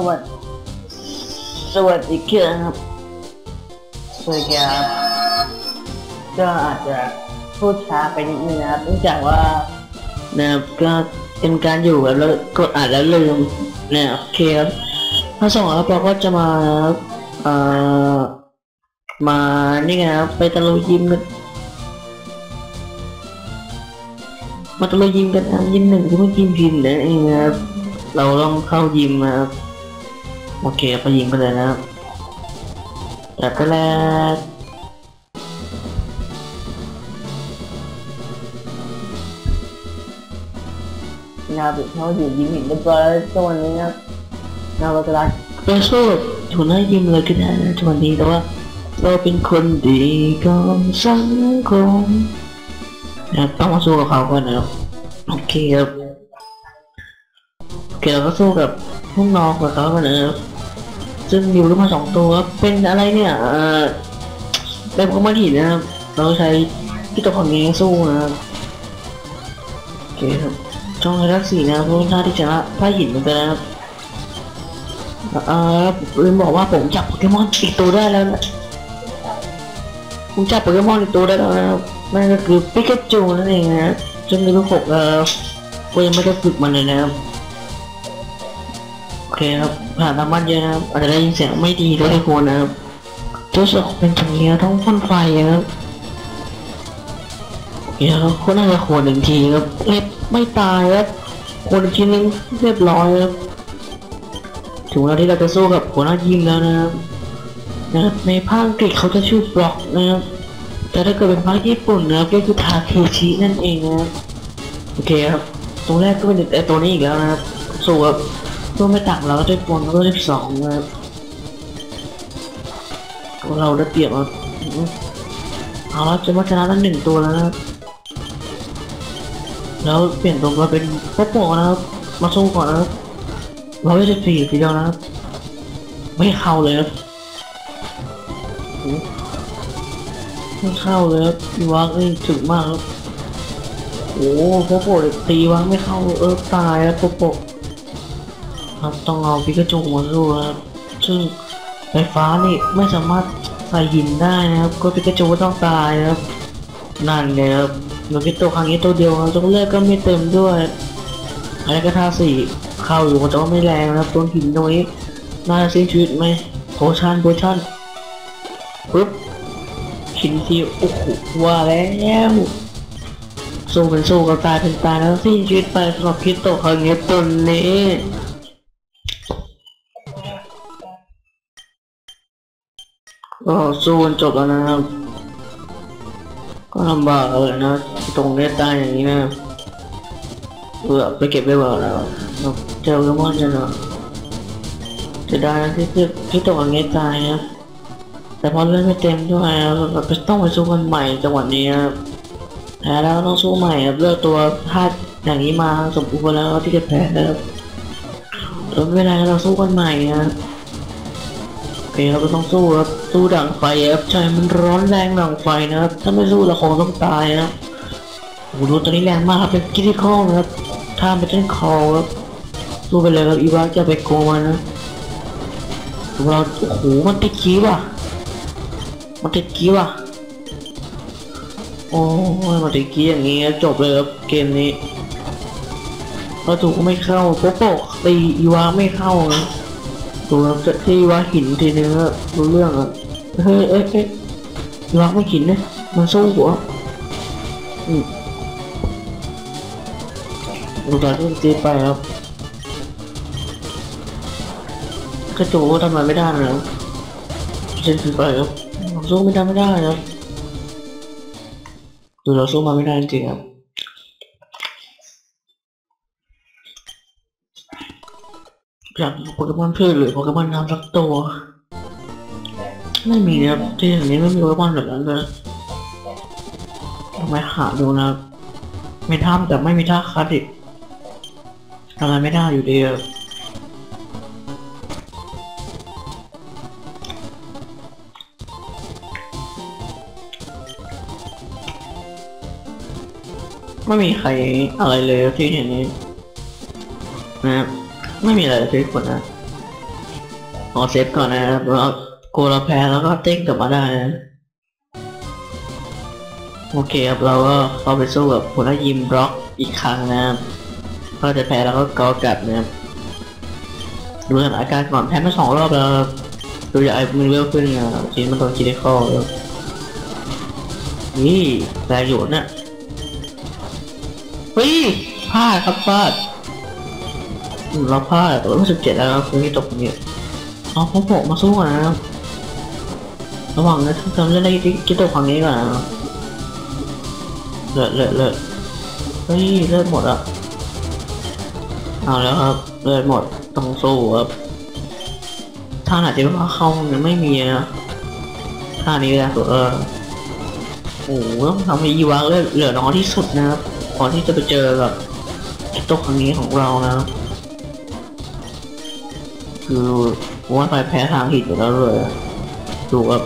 สวัสดีสวัสดีครับสวัสดีครับก็อาจจะพูดช้าไปนิดนึงนะครับเนื่องจากว่านะครับก็เป็นการอยู่แล้วกดอ่านแล้วลืมเนี่ยโอเคครับถ้าส่งครับเราก็จะมาเอ่อมานี่ไงครับไปตะลุยยิมกันมาตะลุยยิมกันนะยิมหนึ่งที่เพิ่งยิมพิมพ์นั่นเองครับเราต้องเข้ายิมนะครับ โอเคไปยิงไปเลยนะครับแต่ไปแล้วนะครับเขาอยู่ยิมอีกเรียบร้อยแล้วตัวนนี้นะครับเราก็จะรักเราสู้ถูกหน้ายิมเลยก็ได้นะทุกวันนี้แต่ว่า เราเป็นคนดีของสังคมนะครับต้องมาสู้กับเขาก่อนนะครับโอเคครับโอเคเราก็สู้กับพวกน้องกับเขาก่อนนะครับ ซึ่งอยู่ขึ้นมาสองตัวครับเป็นอะไรเนี่ยเอ่อเป็นพวกมาถีนะครับ เราใช้ที่ตัวของเองสู้นะครับโอเคครับช่องไฮรักสีนะครับเพราะหน้าที่ชนะผ้าหินเหมือนกันนะครับเอ่อลืมบอกว่าผมจับโปเกมอนอีกตัวได้แล้วนะผมจับโปเกมอนอีกตัวได้แล้วนะครับนั่นก็คือปิกาจูนั่นเองนะจนในลูกหกเอ่อก็ยังไม่ได้ฝึกมันเลยนะครับโอเคครับ ผ่านทางบ้านเยอะนะครับอาจจะได้ยินเสียงไม่ดีด้วยทุกคนนะครับตัวสกเป็นอย่างนี้ท้องพ่นไฟนะครับโอเคครับคนน่าจะโคนหนึ่งทีครับเล็บไม่ตายครับโคนอีกทีนึงเรียบร้อยครับถึงเวลาที่เราจะสู้กับหัวหน้ายิมแล้วนะครับนะครับในภาคอังกฤษเขาจะชื่อบล็อกนะครับแต่ถ้าเกิดเป็นภาคญี่ปุ่นนะครับก็คือทาเคชินั่นเองนะครับโอเคครับตัวแรกก็เป็นไอตัวนี้อีกแล้วนะครับสู้กับ ตัวไม่ต่างเราได้ปนก็ได้สองนะครับเราได้เปรียบเอาเอาละจะมาชนะตั้งหนึ่งตัวแล้วนะครับแล้วเปลี่ยนตัวมาเป็นโป๊ะโปะนะครับมาสู้ก่อนนะครับเราไม่ได้สี่ทีเดียวนะครับ ไม่เข้าเลยครับไม่เข้าเลยครับอีวักนี่ถึงมากครับโอ้โหโป๊ะโปตีวักไม่เข้าเออตายครับโป๊ะโปะ ครับต้องเอาพิกาจูมาสู้ครับซึ่งไฟฟ้านี่ไม่สามารถใส่หินได้นะครับ ก็พิกาจูต้องตายครับนั่นไงครับมันเป็ตัวครั้งนี้ตัวเดียวครับตัวแรกก็ไม่เต็มด้วยอันนี้ก็ท่าสี่เข้าอยู่แต่ว่าไม่แรงนะครับตัวหินตรงนี้น่าจะสิ้นชีวิตไหมโพชั่นโพชั่นปึ๊บหินทีโอ้โหว่าแล้วสู้เป็นสู้กับตายเป็นตายแล้วสิ้นชีวิตไปสำหรับคิโตครั้งนี้ตัวนี้ ก็สู้กันจบแล้วนะครับ ก็ลำบากเลยนะ ตรงเนี้ตายอย่างนี้นะเบื่อไปเก็บไปบื่อแล้วเราเจอเกมอนจะเนาะจะได้นะที่ที่ที่ตรงนี้ตายนะแต่พอเล่นไม่เต็มด้วยเราไปต้องไปสู้กันใหม่จังหวะนี้ครับแพ้แล้วต้องสู้ใหม่ครับเลือกตัวธาตุอย่างนี้มาสมบูรณ์แล้วที่จะแพ้ครับแล้วไม่เป็นไรเราสู้กันใหม่นะ อเคเราก็ต้องสู้ครับสู้ดังไฟครับใจมันร้อนแรงดังไฟนะครับถ้าไม่สู้เราคงต้องตายนะครับโอ้โหดูตัวนี้แรงมากครับเป็นกิริคอลนะครับถ้าเป็นเช่นคอครับสู้ไปเลยครับอีวาจะไปโกมันนะเราโอ้โหมันติดคีว่ะมันติดคีว่ะโอ้ยมันติดคีอย่างงี้จบเลยครับเกมนี้เราถูกไม่เข้าโป๊ะโป๊ะตีอีวาไม่เข้านะ ตัวที่อีวาหินทีนึงอะรู้เรื่องอะเฮ้ยเอ้ยเอ้ยอีวาไม่หินนะมันสู้หัวอืมตอนที่ตีไปครับกระจูทำอะไรไม่ได้นะเช่นคือไปครับสู้ไม่ได้ไม่ได้ครับดูเราสู้มาไม่ได้จริงครับ อยากโปเกมอนพืชหรือโปเกมอนน้ำสักตัว ไม่มีนะครับที่อย่างนี้ไม่มีโปเกมอนแบบนั้นเลยทำไมหาดูนะ มีท่าแต่ไม่มีท่าคัดอีกทำอะไรไม่ได้อยู่ดีครับไม่มีใครอะไรเลยที่เห็นนี้นะครับ ไม่มีอะไรเซฟก่อนนะขอเซฟก่อนนะครับแล้วกเราแพ้แล้วก็เต้งกลับมาได้นะโอเคครับเราก็เข้าไปสู้กับหัวหน้ายิมบล็อกอีกครั้งนะครับก็จะแพ้แล้วก็กอกลับนะครับดูสถานการณ์ก่อนแพ้มาสองรอบแล้วครับดูจากไอ้มันเวลขึ้นอะชิ้นมันโดนคิดได้ข้อแล้วนี่แรงอยู่นะเฮ้ยพลาดครับพลาด เราพลาดแต่ว่าสิบเจ็ดแล้วคือที่ตกเนี่ยเอาพวกผมมาสู้กันนะครับระหว่างนั้นทำเล่นได้ที่ที่ตัวฝั่งนี้ก่อนนะเลือดเลือดเลือดเฮ้ยเลือดหมดอะเอาแล้วครับเลือดหมดต้องสู้ครับท่าไหนที่ว่าเข้ายังไม่มีนะท่านี้แหละเออโอ้โหต้องทำให้ยีวาเลือดเหลือน้อยที่สุดนะครับก่อนที่จะไปเจอกับตัวครั้งนี้ของเรานะครับ คือว่าไปแพ้ทางหินอยู่แล้วเลยดูแบบ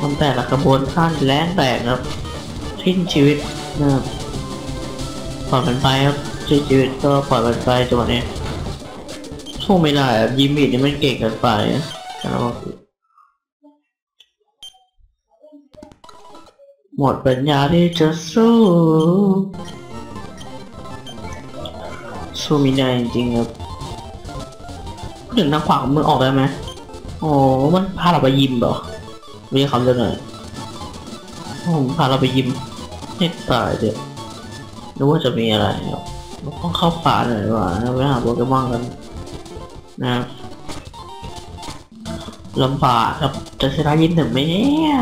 มันแต่ละกระบวนท่านแรงแตกครับทิ้นชีวิตนะครับปล่อยมันไปครับชีชีวิตก็ปล่อยมันไปจังหวะนี้สู้ไม่ได้อะยิมบิดนี่มันเก่งเกินไปนะแต่ว่าหมดปัญญาที่จะสู้สู้ไม่ได้จริงครับ ถึงทางขวามือออกได้ไหมโอ้มันพาเราไปยิมเหรอม่ใช่คำเดิมเลยโอ้พาเราไปยิมให้ตายเดี๋ยวนึกว่าจะมีอะไรเราต้องเข้าป่าหน่อยว่านะไปหาโปเกมอนกันนะลำบากครับจะชนะยินถึงไหมเนี่ย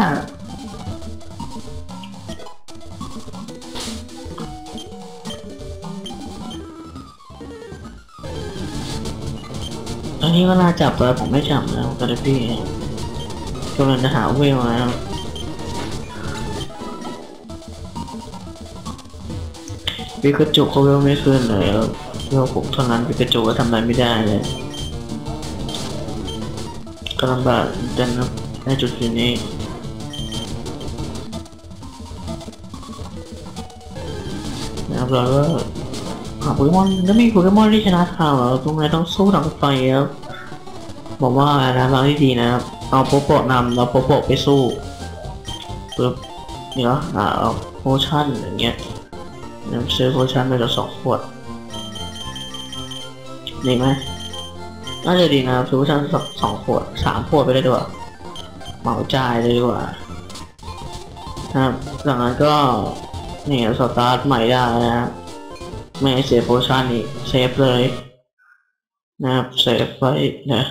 ตอนนี้ก็น่าจับแล้วผมไม่จับแล้วกระพี่กำลังจะหาเวลแล้วปิกาจูเขาเวลไม่ขึ้นเลยแล้วเวลผมเท่านั้นปิกาจูก็ทำอะไรไม่ได้เลยก็ลำบากเหมือนกันนะในจุดนี้นะครับเราก็ โปเกมอนแล้วมีโปเกมอนที่ชนะทางเราตรงไหนต้องสู้ทางไฟครับบอกว่านะทางที่ดีนะครับเอาโปโปะนำแล้วโปโปะไปสู้ปึ๊บนี่เหรออ่าเอาโพชั่นอย่างเงี้ยนำซื้อโพชั่นไปละสองขวดดีไหมน่าจะดีนะครับซื้อโพชั่นสองสองขวดสามขวดไปเลยดีกว่าเหมาจ่ายเลยดีกว่านะครับจากนั้นก็นี่สตาร์ทใหม่ได้นะครับ ไม่เสียโพชั่นอีกเซฟเลยนะครับเซฟไว้นะ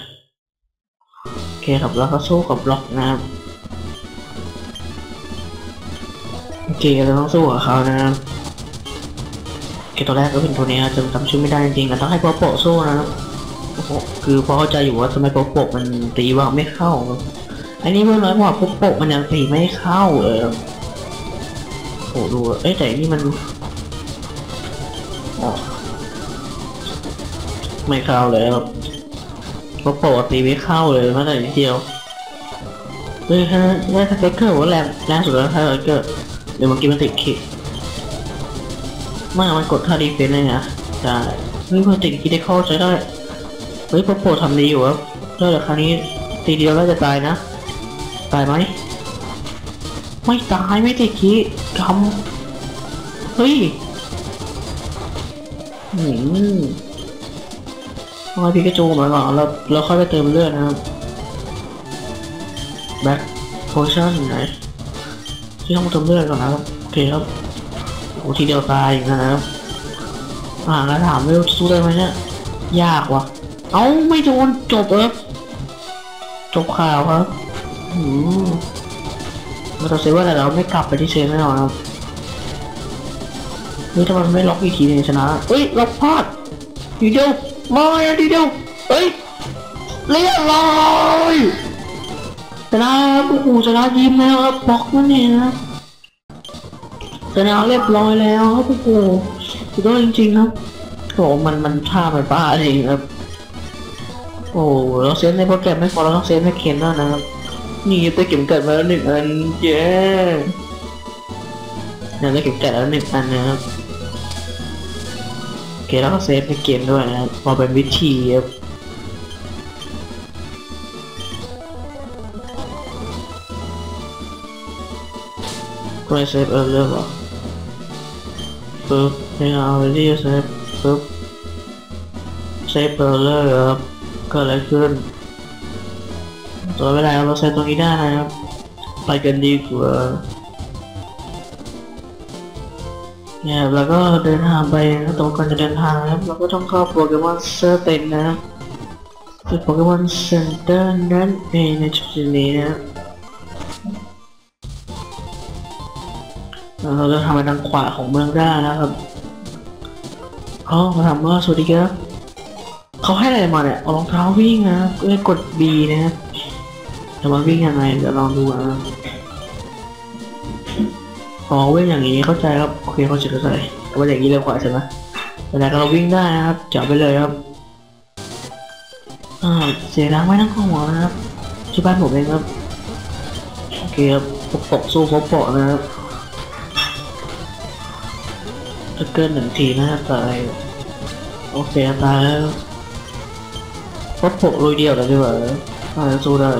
โอเคครับแล้วก็สู้กับบล็อกนะครับโอเคเราต้องสู้กับเขานะครับโอเคตัวแรกก็เป็นตัวนี้นะจำจำชื่อไม่ได้จริงๆแต่ต้องให้โปโปะสู้นะครับโอ้โหคือพอเข้าใจอยู่ว่าทำไมโปโปะมันตีว่าไม่เข้า อันนี้เมื่อน้อยกว่าโปโปะมันยังตีไม่เข้าเลยโอ้โหดูเอ้แต่นี่มัน ไม่เข้าเลยครับเพราะปกติไม่เข้าเลยแม้แต่นิดเดียวเฮ้ยถ้าถ้าสเต็กเกอร์ว่าแรงแรงสุดแล้วถ้าสเต็กเกอร์เดี๋ยวมื่อกี้มันติดคิดไม่มันกดท่าดีเฟนส์เลยนะใช่เฮ้ยมันติดคิดได้เข้าใช้ได้เฮ้ยพอโปรทำดีอยู่ครับเลิกแต่ครั้งนี้ตีเดียวแล้วจะตายนะ ตายไหมไม่ตายไม่ติดคิดทำเฮ้ย อืมเอาไว้พิกาจูมาก่อนเราเราค่อยไปเติมเลือดนะครับแบ็คโพชั่นไหนที่ต้องเติมเลือดก่อนนะครับโอเคครับโอ้ทีเดียวตายอย่างนั้นนะครับอ่าแล้วถามไม่รู้สู้ได้ไหมเนี่ยยากว่ะ เอ้าไม่โดนจบครับจบข่าวครับอืมเราเซฟว่าแต่เราไม่กลับไปที่เซฟแน่นอนครับ ฮ้ยทำไมมันไม่ล็อกอีกทีนึงชนะเฮ้ยล็อกพลาดทีเดียวมาอะทีเดียวเฮ้ยเรียบร้อยชนะโอ้โหชนะยิ้มแล้วครับบล็อกนั่นเองนะชนะเรียบร้อยแล้วครับโอ้โหสุดยอดจริงๆครับโอ้โหมันมันท่ามันบ้าจริงครับโอ้โหเราเซฟในโปรแกรมไม่พอเราต้องเซฟในเกมด้วยนะครับนี่ได้เก็บเกิดมาแล้วหนึ่งอันเย้เนี่ยได้เก็บเกิดแล้วหนึ่งอันนะครับ เคแล้วก็เซฟในเกมด้วยนะพอเป็นวิธีครัไม่เซฟเออเรื่อยหรอปึ๊บไม่เอาไปที่เซฟปึ๊บเซฟเออเรื่อยครับก็เลยขึ้นตัวเวลาเราเซฟตรงนี้ได้นะครับไปกันดีกว่า เนี่ยแล้วก็เดินทางไปนะตรงก่อนจะเดินทางนะครับเราก็ต้องเข้าโปเกมอนเซอร์เต็นนะครับคือโปเกมอนเซ็นเตอร์นั่นเองในจุดนี้นะเราจะทำไปทางขวาของเมืองได้นะครับอ๋อมาถามว่าสวัสดีครับเขาให้อะไรมาเนี่ยเอารองเท้าวิ่งนะครับก็เลยกด B นะครับจะมาวิ่งยังไงเดี๋ยวลองดูนะ อ๋อวิ่งอย่างนี้เข้าใจครับโอเคเข้าใจเข้าใจแต่ว่าอย่างนี้เร็วกว่าใช่ไหมแต่ไหนก็เราวิ่งได้นะครับจับไปเลยครับอ่าเสียดังไม่ต้องกังวนะครับที่บ้านผมเองครับโอเคครับพบปกสู้พบปกนะครับถ้าเกินหนึ่งทีน่าจะตายโอเคตายแล้วพราะผมลุยเดียวแล้วดีกว่าน่าจะสู้ได้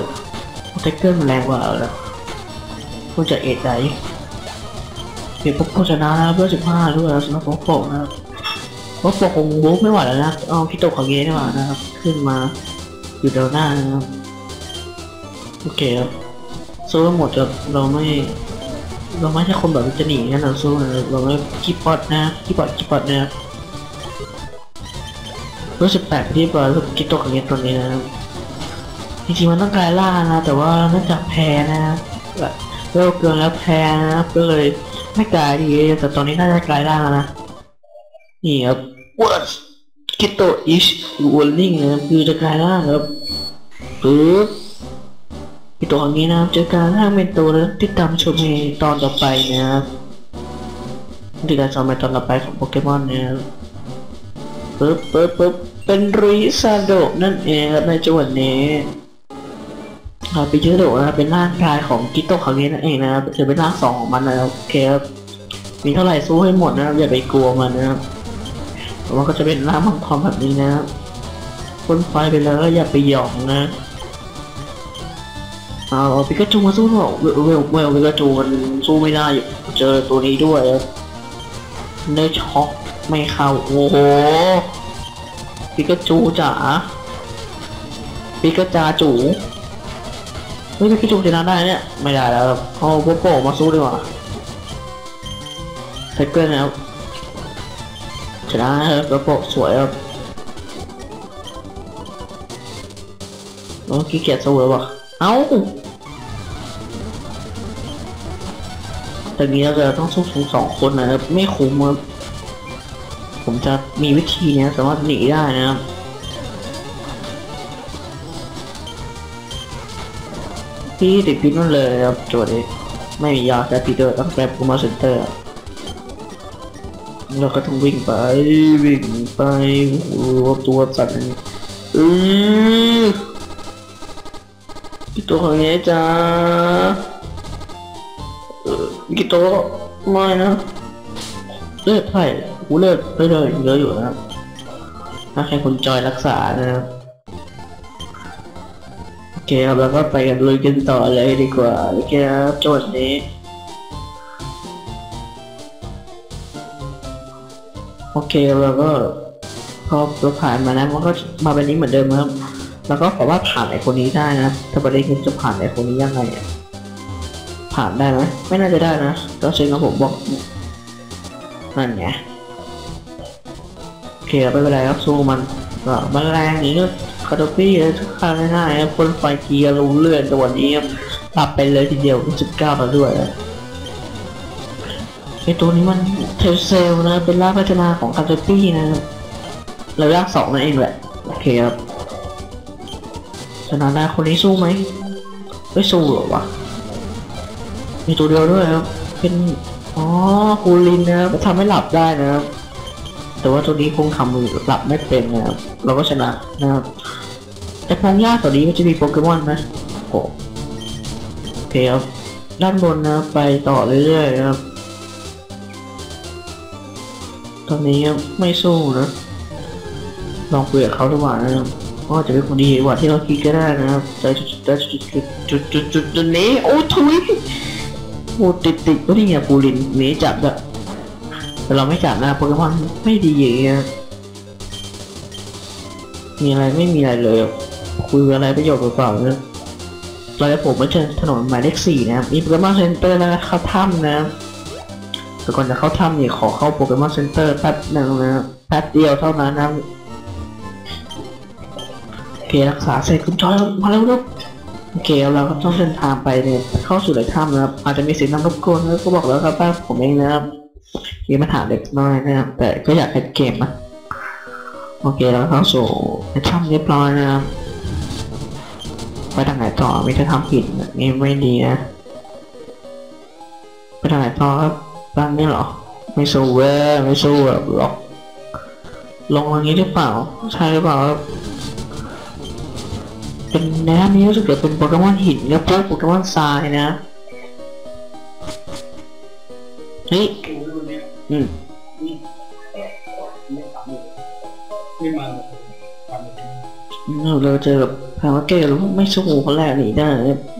เพราะไทเกิลมันแรงกว่าแล้วคุณจะเอ็ดใจ เดี๋ยพวกผู้ชนะนะเพื่อสิบห้าด้วยสำหรับพวกผมนะครับพวกผมคงบุ๊ไม่ไหวแล้วนะเอาคิโตะของเย่ดีกว่านะครับ ขึ้นมาอยู่เดินหน้านะครับโอเคครับสู้ทั้งหมดจะเราไม่ เราไม่ใช่คนแบบจะหนีกันเราสู้นะเราไม่คีย์พอดนะคีย์พอดคีย์พอดนะครับรู้สึกแปลกที่ปล่อยรู้กิโตะของเงี้ยตัวนี้นะครับจริงๆมันต้องกายล่านะ แต่ว่าเนื่องจากแพ้นะครับแบบเร็วเกินแล้วแพ้นะครับก็เลย ไม่กลายดีแต่ตอนนี้น่าจะกลายล่างแล้วนะ นี่ครับ what กิโตะ is warning นะครับคือจะกลายล่างครับปึ๊บอีกตัวนี้นะครับเจอการร่างเป็นตัวแล้วติดตามชมในตอนต่อไปนะครับติดตามชมในตอนต่อไปของโปเกมอนนะครับปึ๊บปึ๊บปึ๊บเป็นริซาโดะนั่นเองครับในจังหวะนี้ ครับป็นชื่อโดนะครับเป็นร่างกายของกิโตะคาเงะนั่นเองนะครับจะเป็นร่างสองของมันนะครับโอเคครับมีเท่าไหร่สู้ให้หมดนะครับอย่าไปกลัวมันนะครับแต่ว่าก็จะเป็นร่างมังกรแบบนี้นะครับพ่นไฟไปแล้วอย่าไปหยองนะเอาปิกาจูมาสู้หรอกเวลเวลเวลปิกาจูมันสู้ไม่ได้อยู่เจอตัวนี้ด้วยได้ช็อกไม่เข้าโอ้โหปิกาจูจ๋าปิกาจาจูเฮ้ยปิกาจูชนะได้เนี่ย ไม่ได้แล้วเอาโปโปมาสู้ดีกว่าไทเกอร์นะครับชนะครับโปโปสวยครับโอ้ขี้เกียจสู้แล้ววะเอ้าแต่นี้เราจะต้องสู้ถึงสองคนนะครับไม่คุ้มครับผมจะมีวิธีเนี้ยสามารถหนีได้นะครับ พี่ติดพิษนั่นเลยครับโจทย์นี้ไม่มียาแต่พีเตอร์ต้องแกร็บกูมาเซ็นเตอร์เราก็ต้องวิ่งไปวิ่งไปโอ้ตัวสั่นอือพี่ตัวของเนี้ยจ้ากิโตไม่นะเลือดไผ่กูเลือดไปเลยเยอะอยู่นะครับถ้าใครคนจอยรักษานะครับ คครับแล้วก็ไปกันลุยกันต่อเลยดีกว่าโอเคครับโจทย์นี้โอเคแล้วก็พอเราผ่านมานะมันก็มาเป็นนี้เหมือนเดิมครับแล้วก็ขอว่าผ่านไอ้คนนี้ได้นะถ้าประเด็นคือจะผ่านไอ้คนนี้ยังไงผ่านได้ไหมไม่น่าจะได้นะก็เชิญกับผมบอกนั่นไงโอเคไม่เป็นไรครับสู้มันก็มันแรงอย่างนี้ก็ คาร์ดปี้เลยทุกครั้งง่ายๆคนไฟเกียร์ลงเลื่อนตัวนี้ครับปรับไปเลยทีเดียวสิบเก้ามาด้วยไอตัวนี้มันเทลเซลนะเป็นร่างพัฒนาของคาร์ดี้นะครับเราร่างสองนั่นเองแหละโอเคครับชนะได้คนนี้สู้ไหมไม่สู้หรอวะมีตัวเดียวด้วยครับเป็นอ๋อคูลินนะครับทำให้หลับได้นะครับแต่ว่าตัวนี้คงทำหลับไม่เป็นนะครับเราก็ชนะนะครับ แต่พองยากตัวนี้มันจะมีโปเกมอนไหมโอ้โอเคครับด้านบนนะไปต่อเรื่อยๆนะครับ ตอนนี้ไม่สู้นะ ลองเปลี่ยนเขาดีกว่านะครับว่าจะเป็นคนดีกว่าที่เราคิดก็ได้นะครับแต่จุดจุดจุดจุดจุดจุดจุดนี้โอ้ทุยโอ้ติดติดก็นี่ไงปูลินหนีจับอะแต่เราไม่จับนะโปเกมอนไม่ดีอย่างเงี้ยมีอะไรไม่มีอะไรเลยอะ คุยอะไรประโยชน์เปล่าๆเนี่ยเราจะผมมาเจอถนนหมายเลขสี่นะครับมีโปเกมอนเซ็นเตอร์นะเข้าถ้ำนะแต่ก่อนจะเข้าถ้ำนี่ขอเข้าโปเกมอนเซ็นเตอร์แป๊บหนึ่งนะแป๊บเดียวเท่านั้นนะโอเครักษาเสร็จคุณจอยมาแล้วลูกโอเคเราก็ต้องเดินทางไปเนี่ยเข้าสู่ในถ้ำนะครับอาจจะมีเสียงน้ำรบกวนนะก็บอกแล้วครับว่าผมเองนะครับมีปัญหาเล็กน้อยนะครับแต่ก็อยากเล่นเกมนะโอเคเราเข้าสู่ในถ้ำเรียบร้อยนะครับ ไปทางไหนต่อไม่จะทำผิดนะนี่ไม่ดีนะไปทางไหนต่อครับบ้านนี้เหรอไม่สู้เว้ยไม่สู้หรอกลงทางนี้หรือเปล่า ใช่หรือเปล่าครับเป็นแนวนี้รู้สึกจะเป็นโปเกมอนหินกับพวกโปเกมอนทรายนะเฮ้ยอืมเราเจอกับ พาวเกอร์แล้ไม่สู้คนแรกหนีได้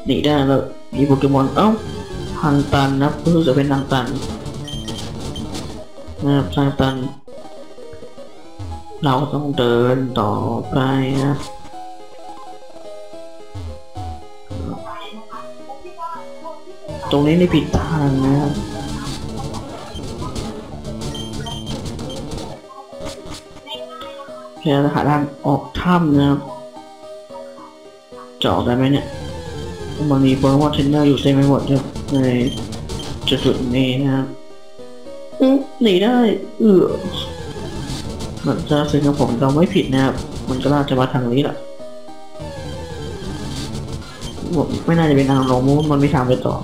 หนีได้แล้วมีโปเกมอนเอ้าทางตันนะรู้สึกจะเป็นทางตันนะครับทางตัน เราต้องเดินต่อไปนะตรงนี้ไม่ผิดทางนะครับแค่หาทางออกถ้ำนะครับ จาะได้ไหมเนี่ย มันมีโปรโมทเทรนเนอร์อยู่เต็มไปหมดเลยในจุดๆนี้นะครับอื้อหนีได้ เออมันจะสิ่งของผมเราไม่ผิดนะครับ มันก็น่าจะมาทางนี้แหละผมไม่น่าจะเป็นทางลงเพราะว่ามันไม่ทางไปต่อ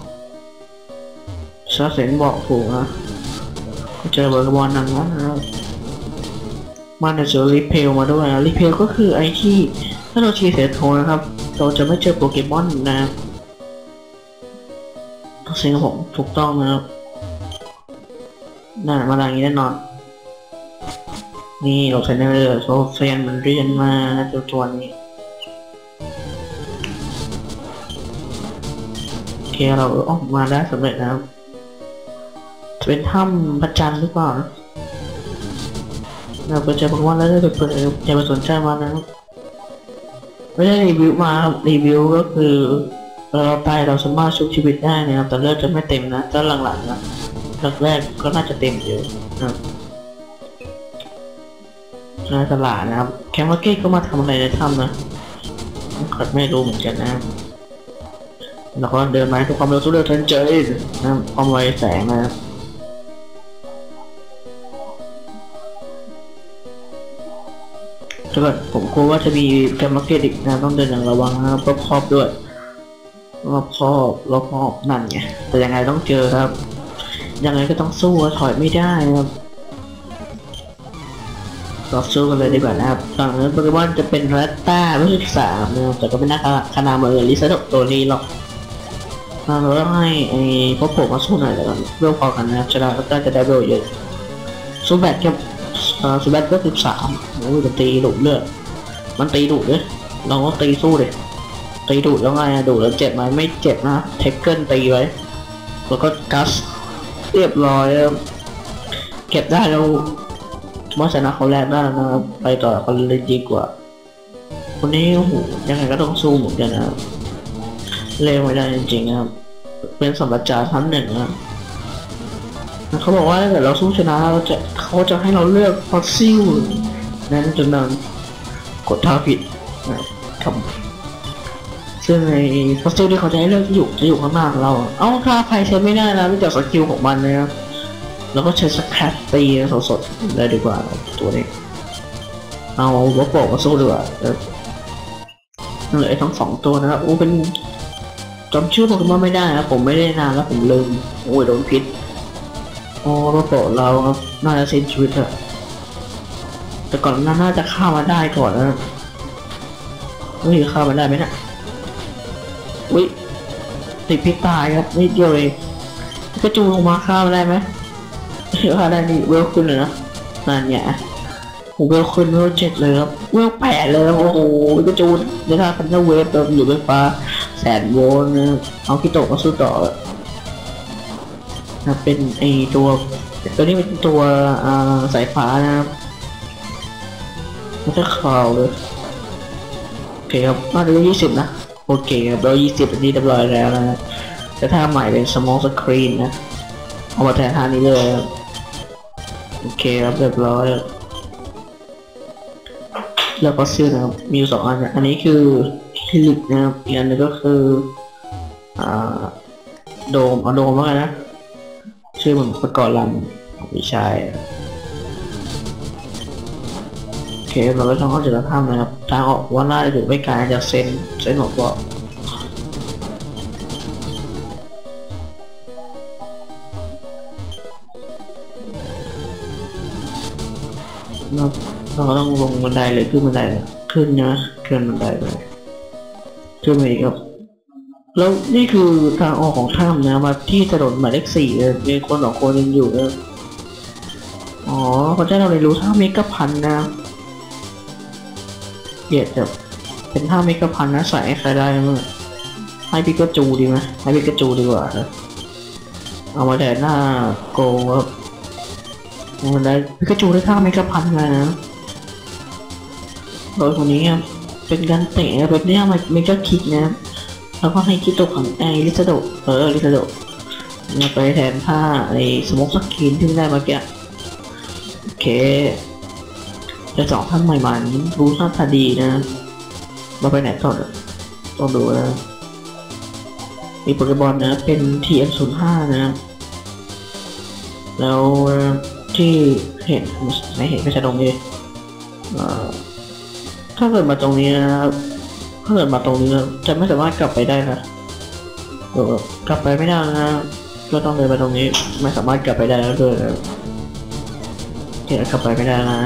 ซาเซนบอกถูกนะเจอเบอร์บอลนังนั้นนะครับมันจะเจอรีเพลมาด้วยนะรีเพลก็คือไอที่ถ้าเราชีเสร็จโทนะครับ เราจะไม่เจอโปเกมอนนะครับสิ่งของผมถูกต้องนะครับน่ามาทางนี้แน่นอน นี่เราเทรนเนอร์โซเฟียนมันเรียนมานะตัวตัวนี้โอเคเราออกมาได้สำเร็จนะครับจะเป็นถ้ำพระจันทร์หรือเปล่าเราไปเจอพวกมันแล้วได้ไปเปิดอย่าไปสนใจมันนะครับ ไม่ได้รีวิวมาครับรีวิวก็คือเราตายเราสามารถชุบชีวิตได้นะครับแต่เลือดจะไม่เต็มนะถ้าหลังๆนะแรกๆก็น่าจะเต็มอยู่นะครับในตลาดนะครับแคมเปอร์เก้ก็มาทำอะไรในถ้ำนะขัดไม่รู้เหมือนกันนะแล้วก็เดินมาทุกความเร็วสุดเร็วทันใจนะครับความไวแสงนะครับ ถ้าเกิดผมกลัวว่าจะมีแกมมาร์เก็ตอีกนะต้องเดินอย่างระวังนะครับรอบครอบด้วยรอบครอบรอบครอบนั่นไงแต่ยังไงต้องเจอครับ ยังไงก็ต้องสู้ถอยไม่ได้นะครับต่อสู้กันเลยดีกว่านะครับฝั่งนั้นโปเกมอนจะเป็นรัตต้าไม่ใช่สามนะครับแต่ก็ไม่น่าขนาดเหมือนลิซาโดตัวนี้หรอกเราต้องให้ไอ้พวกผมมาสู้หน่อยแล้วกันเรื่องพอกันนะครับชนะรัตตาจะได้เบลเยอะสู้แบบกับ อ่าสุบัตก็สิบสามโอ้ยมันตีดุเลือดมันตีดุเลยเราก็ตีสู้เลยตีดุแล้วไงดุแล้วเจ็บไหมไม่เจ็บนะเทคเกิลตีไว้แล้วก็กัสเรียบร้อยเก็บได้แล้วว่ชนะเขาแรกได้นะครับไปต่อกันเลยดีกว่าคนนี้โอ้โหยังไงก็ต้องสู้เหมือนกันนะครับเล่นไม่ได้จริงๆครับเป็นสัมปจาชั้นหนึ่งนะ เขาบอกว่าถ้าเกิดเราสู้ชนะเราจะเขาจะให้เราเลือกฟอสซิลนั้นจนนั้นกดท่าผิดนะครับซึ่งในฟอสซิลที่เขาจะให้เลือกอยู่จะอยู่ข้างหน้าเรา เอ้าค่าภัยใช้ไม่ได้นะไม่จากสกิลของมันนะครับแล้วก็ใช้สแครปตีสดๆเลยดีกว่าตัวนี้ เอาวอปโปมาสู้ดีกว่าเออนั่นเลยทั้งสองตัวนะครับโอ้เป็นจำชื่อโปเกมอนไม่ได้นะผมไม่ได้นานแล้วผมลืมโอ้ยโดนพิษ โอ้รถโตเราครับ น่าจะสิ้นชีวิตอะแต่ก่อนน้าน่าจะฆ่ามาได้ก่อนนะเฮ้ยฆ่ามาได้ไหมนะอุ้ยติดพิษตายครับนิดเดียวเองกระจูลงมาฆ่ามาได้ไหมฆ่าได้นี่เวลขึ้นเลยนะนั่นเนี่ยผมเวลขึ้นเวลเจ็ดเลยครับเวลแปดเลยโอ้โหกระจูนเดี๋ยวถ้าพันธุ์เวฟเติมอยู่ไฟฟ้าแสนโวลต์นเอาคิโตะมาสู้ต่อ นะเป็นไอตัวตัวนี้เป็นตัวสายฟ้านะครับมันจะข่าวเลยโอเคครับน่าจะยี่สิบนะโอเคครับเรายี่สิบนี้เรียบร้อยแล้วนะแต่ถ้าใหม่เป็น small screen นะเอามาแทนท่านี้เลยโอเคครับเรียบร้อยแล้วก็ชื่อนะครับมีสองอันนะอันนี้คือฮิลิกนะครับอีกอันนึงก็คืออ่าโดมเอาโดมว่าไงนะ ชื่อเหมือนประกอบลำไม่ใช่โอเคเราก็ต้องเข้าใจทำนะครับทางออกว่าน่าจะอยู่ไม่ไกลจากเซนเซนหัวบอกเราเราต้องลงบันไดเลยขึ้นบันไดเลยขึ้นนะขึ้นบันไดเลยขึ้นไปอีกครับ แล้วนี่คือทางออกของถ้ำนะมาที่ถนนหมายเลขสี่เลยมีคนสองคนยังอยู่เลยอ๋อพระเจ้าเราเรียนรู้ท่าเมกะพันนะเกียดจะเป็นท่าเมกะพันนะใส่ใครได้มั้งให้พิกาจูดีไหมให้พิกาจูดีกว่านะเอามาแดดหน้าโกงครับเอามาได้พิกาจูได้ท่าเมกะพันมานะโดยคนนี้ครับเป็นการเตะแบบนี้มันเมกะคิกนะครับ แล้วก็ให้คิดตัวของไอลิซาโดเออลิซาโดเนี่ยไปแทนผ้าไอสโมกสกินที่ได้เมื่อกี้โอเคจะสองท่านใหม่ๆนี้รู้หน้าตาดีนะเราไปไหนต่อนต้องดูนะมีโปเกมอนนะเป็น TM05 นะ แล้วที่เห็นไม่เห็นไม่ใช่ตรงนี้เอ่อถ้าเกิดมาตรงนี้นะครับ ถ้าเกิดมาตรงนี้จะไม่สามารถกลับไปได้นะเออกลับไปไม่ได้นะก็ต้องเดินไปตรงนี้ไม่สามารถกลับไปได้แล้วด้วยนะเดี๋ยวกลับไปไม่ได้นะ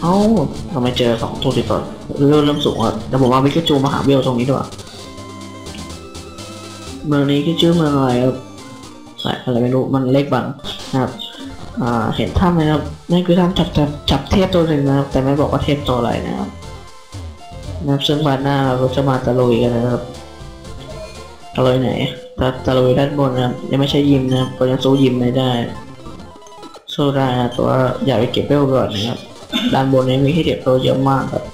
เอ้าทำไมเจอสองตัวติดต่อเริ่มเริ่มสูงอะแต่ผมว่าวิกจูมาหาเบลตรงนี้ดีกว่าเมืองนี้ที่ชื่อเมืองอะไรครับอะไรไม่รู้มันเล็กบังนะครับอ่าเห็นถ้ำไหมครับนั่นคือถ้ำจับจับจับเทพตัวหนึ่งนะครับแต่ไม่บอกว่าเทพตัวอะไรนะครับ นะครับซึ่งบานหน้าเราจะมาตะลุยกันนะครับตะลุยไหนตะตะลุยด้านบนนะครับยังไม่ใช่ยิมนะครับก็ยังสู้ยิมไม่ได้สู้ได้นะตัวอย่าไปเก็บเบลก่อนนะครับด้านบนนี้มีที่เก็บเวลเยอะมากครับ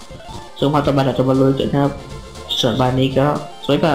ซึ่งพอตะบันอาจะมาลุยกันนะครับ ส่วนบานนี้ก็สวยกว่า